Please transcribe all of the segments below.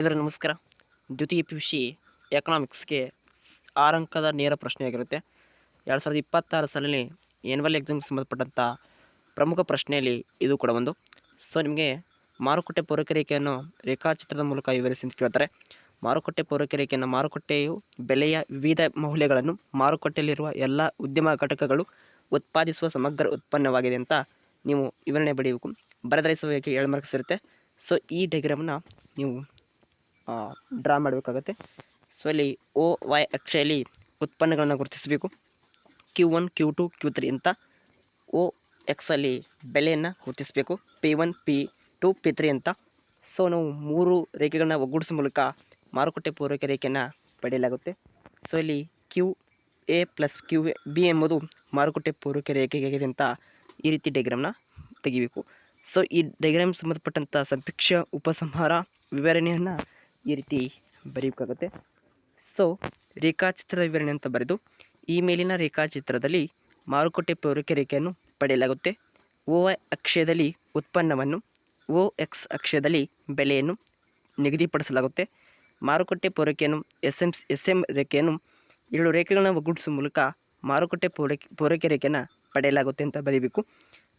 ಇದರ ನಮಸ್ಕಾರ. ದ್ವಿತೀಯ ಪಿ ಯು ಸಿ ಎಕನಾಮಿಕ್ಸ್ಗೆ ಆರಂಕದ ನೇರ ಪ್ರಶ್ನೆಯಾಗಿರುತ್ತೆ. ಎರಡು ಸಾವಿರದ ಇಪ್ಪತ್ತಾರು ಸಾಲಿನಲ್ಲಿ ಎನ್ವಲ್ ಎಕ್ಸಾಮ್ಗೆ ಸಂಬಂಧಪಟ್ಟಂಥ ಪ್ರಮುಖ ಪ್ರಶ್ನೆಯಲ್ಲಿ ಇದು ಕೂಡ ಒಂದು. ಸೊ ನಿಮಗೆ ಮಾರುಕಟ್ಟೆ ಪೂರೈಕೆ ರೇಖೆಯನ್ನು ರೇಖಾಚಿತ್ರದ ಮೂಲಕ ವಿವರಿಸಿ ಅಂತ ಕೇಳ್ತಾರೆ. ಮಾರುಕಟ್ಟೆ ಪೂರೈಕೆ ರೇಖೆಯನ್ನು ಮಾರುಕಟ್ಟೆಯು ಬೆಲೆಯ ವಿವಿಧ ಮೌಲ್ಯಗಳನ್ನು ಮಾರುಕಟ್ಟೆಯಲ್ಲಿರುವ ಎಲ್ಲ ಉದ್ಯಮ ಘಟಕಗಳು ಉತ್ಪಾದಿಸುವ ಸಮಗ್ರ ಉತ್ಪನ್ನವಾಗಿದೆ ಅಂತ ನೀವು ವಿವರಣೆ ಬಡಿಯಬೇಕು ಬರೆದರಿಸುವಿಕೆ ಏಳು ಮಾರ್ಕ್ಸ್ ಇರುತ್ತೆ. ಸೊ ಈ ಡೈಗ್ರಾಮನ್ನು ನೀವು ಡ್ರಾ ಮಾಡಬೇಕಾಗತ್ತೆ. ಸೊ ಅಲ್ಲಿ ಓ ವೈ ಅಕ್ಷೆಯಲ್ಲಿ ಉತ್ಪನ್ನಗಳನ್ನು ಗುರುತಿಸಬೇಕು. Q one Q two Q three ಅಂತ ಓ ಎಕ್ಸಲ್ಲಿ ಬೆಲೆಯನ್ನು ಗುರುತಿಸಬೇಕು. P one P two P three ಅಂತ. ಸೊ ನಾವು ಮೂರು ರೇಖೆಗಳನ್ನ ಒಗ್ಗೂಡಿಸೋ ಮೂಲಕ ಮಾರುಕಟ್ಟೆ ಪೂರೈಕೆ ರೇಖೆಯನ್ನು ಪಡೆಯಲಾಗುತ್ತೆ. ಸೊ ಇಲ್ಲಿ Q A plus Q B ಎಂಬುದು ಮಾರುಕಟ್ಟೆ ಪೂರೈಕೆ ರೇಖೆಗೆ ಅಂತ ಈ ರೀತಿ ಡೈಗ್ರಾಮ್ನ ತೆಗಿಬೇಕು. ಸೊ ಈ ಡೈಗ್ರಾಮ್ ಸಂಬಂಧಪಟ್ಟಂಥ ಸಂಪಿಕ್ಷ ಉಪಸಂಹಾರ ವಿವರಣೆಯನ್ನು ಈ ರೀತಿ ಬರೀಬೇಕಾಗುತ್ತೆ. ಸೊ ರೇಖಾಚಿತ್ರದ ವಿವರಣೆ ಅಂತ ಬರೆದು, ಈ ಮೇಲಿನ ರೇಖಾಚಿತ್ರದಲ್ಲಿ ಮಾರುಕಟ್ಟೆ ಪೂರೈಕೆ ರೇಖೆಯನ್ನು ಪಡೆಯಲಾಗುತ್ತೆ. ಓ ವೈ ಅಕ್ಷಯದಲ್ಲಿ ಉತ್ಪನ್ನವನ್ನು ಓ ಎಕ್ಸ್ ಅಕ್ಷಯದಲ್ಲಿ ಬೆಲೆಯನ್ನು ನಿಗದಿಪಡಿಸಲಾಗುತ್ತೆ. ಮಾರುಕಟ್ಟೆ ಪೂರೈಕೆಯನ್ನು ಎಸ್ ಎಂ ಎಸ್ ಎಂ ರೇಖೆಯನ್ನು ಎರಡು ರೇಖೆಗಳನ್ನು ಒಗ್ಗೂಡಿಸುವ ಮೂಲಕ ಮಾರುಕಟ್ಟೆ ಪೂರೈಕೆ ಪೂರೈಕೆ ರೇಖೆಯನ್ನು ಪಡೆಯಲಾಗುತ್ತೆ ಅಂತ ಬರೀಬೇಕು.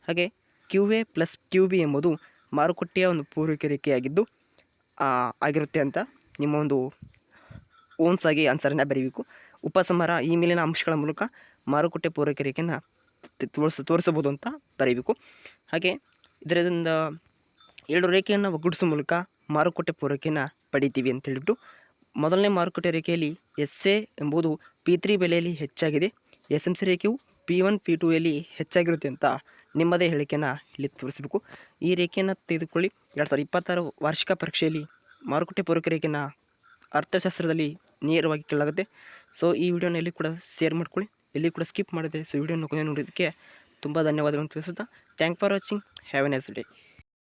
ಹಾಗೆ Q A plus Q B ಎಂಬುದು ಮಾರುಕಟ್ಟೆಯ ಒಂದು ಪೂರೈಕೆ ರೇಖೆಯಾಗಿದ್ದು ಆಗಿರುತ್ತೆ ಅಂತ ನಿಮ್ಮ ಒಂದು ಓನ್ಸ್ ಆಗಿ ಆನ್ಸರನ್ನು ಬರೀಬೇಕು. ಉಪಸಂಹಾರ ಈ ಮೇಲಿನ ಅಂಶಗಳ ಮೂಲಕ ಮಾರುಕಟ್ಟೆ ಪೂರೈಕೆ ರೇಖೆಯನ್ನು ತೋರಿಸ, ತೋರಿಸಬಹುದು ಅಂತ ಬರೀಬೇಕು. ಹಾಗೆ ಇದರಿಂದ ಎರಡು ರೇಖೆಯನ್ನು ಒಗ್ಗೂಡಿಸುವ ಮೂಲಕ ಮಾರುಕಟ್ಟೆ ಪೂರೈಕೆಯನ್ನು ಪಡಿತೀವಿ ಅಂತ ಹೇಳಿಬಿಟ್ಟು ಮೊದಲನೇ ಮಾರುಕಟ್ಟೆ ರೇಖೆಯಲ್ಲಿ ಎಸ್ ಎ ಎಂಬುದು ಪಿ ತ್ರೀ ಬೆಲೆಯಲ್ಲಿ ಹೆಚ್ಚಾಗಿದೆ. ಎಸ್ ಎಂ ಸಿ ರೇಖೆಯು ಪಿ ಒನ್, ಪಿ ಟು ಅಲ್ಲಿ ಹೆಚ್ಚಾಗಿರುತ್ತೆ ಅಂತ ನಿಮ್ಮದೇ ಹೇಳಿಕೆಯನ್ನು ಇಲ್ಲಿ ತೋರಿಸಬೇಕು. ಈ ರೇಖೆಯನ್ನು ತೆಗೆದುಕೊಳ್ಳಿ. ಎರಡು ಸಾವಿರದ ಇಪ್ಪತ್ತಾರು ವಾರ್ಷಿಕ ಪರೀಕ್ಷೆಯಲ್ಲಿ ಮಾರುಕಟ್ಟೆ ಪೂರ್ವಕ ರೇಖೆಯನ್ನು ಅರ್ಥಶಾಸ್ತ್ರದಲ್ಲಿ ನೇರವಾಗಿ ಕೇಳಲಾಗುತ್ತೆ. ಸೊ ಈ ವಿಡಿಯೋನ ಎಲ್ಲಿ ಕೂಡ ಶೇರ್ ಮಾಡ್ಕೊಳ್ಳಿ. ಎಲ್ಲಿ ಕೂಡ ಸ್ಕಿಪ್ ಮಾಡಿದೆ. ಸೊ ವಿಡಿಯೋನ ಕೊನೆ ನೋಡೋದಕ್ಕೆ ತುಂಬ ಧನ್ಯವಾದಗಳನ್ನು ತಿಳಿಸುತ್ತಾ thank for watching have a nice day